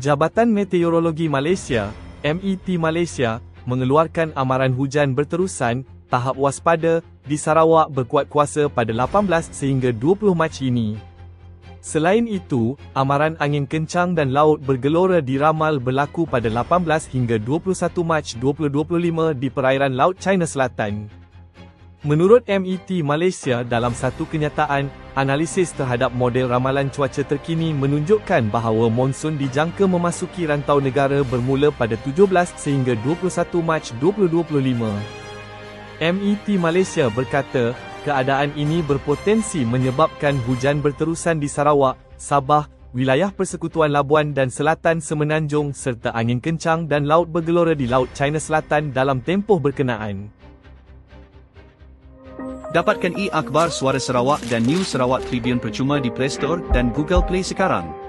Jabatan Meteorologi Malaysia, MET Malaysia, mengeluarkan amaran hujan berterusan tahap waspada di Sarawak berkuat kuasa pada 18 sehingga 20 Mac ini. Selain itu, amaran angin kencang dan laut bergelora diramal berlaku pada 18 hingga 21 Mac 2025 di perairan Laut China Selatan. Menurut MET Malaysia dalam satu kenyataan, analisis terhadap model ramalan cuaca terkini menunjukkan bahawa monsun dijangka memasuki rantau negara bermula pada 17 sehingga 21 Mac 2025. MET Malaysia berkata, keadaan ini berpotensi menyebabkan hujan berterusan di Sarawak, Sabah, wilayah Persekutuan Labuan dan Selatan Semenanjung serta angin kencang dan laut bergelora di Laut China Selatan dalam tempoh berkenaan. Dapatkan e-akhbar Suara Sarawak dan News Sarawak Tribune percuma di Play Store dan Google Play sekarang.